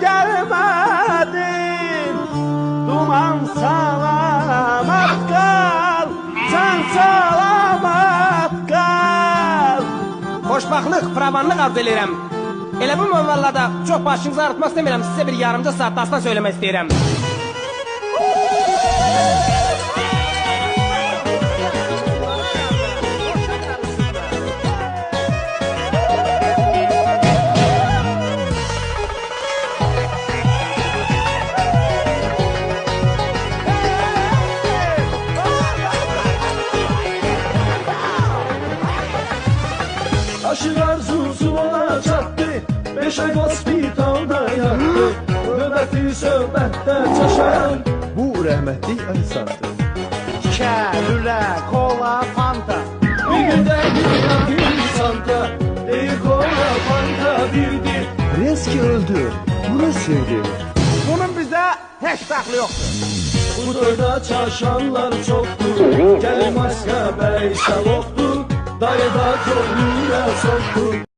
gelmedin. Duman salamat kal Sen salamat kal Xoşbaxtlıq, pravanlıq arzu eləyirəm. Elə bu mövallada çox başınızı ağrıtmaq istəmirəm Sizə bir yarımca saat dastan söyləmək istəyirəm. Aşın arzusu ona çattı Beş ay hospitalda yattı Nöbəti söhbətdə çaşan Bu rəhmətlik Alisandır. Şə, lülə, kola, fanta. Bir gündə bir insanda Deyir kola fanta birdir Reski öldü. Buna sevdi. Bunun bizdə heç dəxli yoxdur. Bu toyda çaşanlar çoktur Gəlin maska bəy I'm new love,